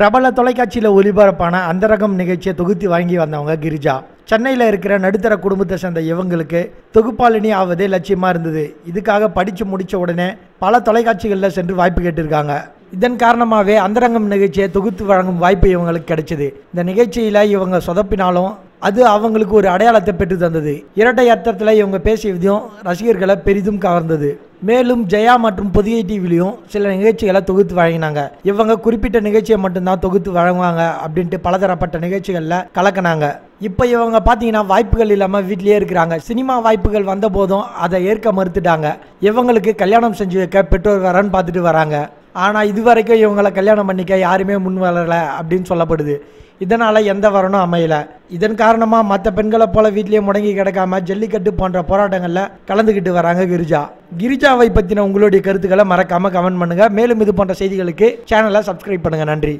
பிரபல தொலைக்காட்சியில் ஒளிபரப்பான அந்தரகம் நிகழ்ச்சியை தொகுத்து வாங்கி வந்தவங்க கிரிஜா. சென்னையில் இருக்கிற நடுத்தர குடும்பத்தை சேர்ந்த இவங்களுக்கு தொகுப்பாளினி ஆவதே லட்சியமாக இருந்தது. இதுக்காக படித்து முடித்த உடனே பல தொலைக்காட்சிகளில் சென்று வாய்ப்பு கேட்டிருக்காங்க. இதன் காரணமாகவே அந்தரங்கம் நிகழ்ச்சியை தொகுத்து வழங்கும் வாய்ப்பு இவங்களுக்கு கிடைச்சது. இந்த நிகழ்ச்சியில் இவங்க சொதப்பினாலும் அது அவங்களுக்கு ஒரு அடையாளத்தை பெற்று தந்தது இரட்டை அர்த்தத்தில் இவங்க பேசிய விதம் ரசிகர்களை பெரிதும் கவர்ந்தது. மேலும் ஜெயா மற்றும் புதிய டிவிலையும் சில நிகழ்ச்சிகளை தொகுத்து வழங்கினாங்க. இவங்க குறிப்பிட்ட நிகழ்ச்சியை மட்டும்தான் தொகுத்து வழங்குவாங்க அப்படின்ட்டு பலதரப்பட்ட நிகழ்ச்சிகளில் கலக்கினாங்க. இப்போ இவங்க பார்த்தீங்கன்னா வாய்ப்புகள் இல்லாமல் வீட்டிலேயே இருக்கிறாங்க. சினிமா வாய்ப்புகள் வந்த போதும் அதை ஏற்க மறுத்துட்டாங்க. இவங்களுக்கு கல்யாணம் செஞ்சு வைக்க பெற்றோர் வரன்னு பார்த்துட்டு வராங்க. ஆனால் இது வரைக்கும் இவங்களை கல்யாணம் பண்ணிக்க யாருமே முன் வரலை அப்படின்னு சொல்லப்படுது. இதனால் எந்த வரணும் அமையல. இதன் காரணமாக மற்ற பெண்களை போல வீட்லேயே முடங்கி கிடக்காம ஜல்லிக்கட்டு போன்ற போராட்டங்களில் கலந்துக்கிட்டு வராங்க கிரிஜா. கிரிஜாவை பற்றின உங்களுடைய கருத்துக்களை மறக்காமல் கமெண்ட் பண்ணுங்கள் மேலும் இது போன்ற செய்திகளுக்கு சேனலை சப்ஸ்கிரைப் பண்ணுங்கள் நன்றி.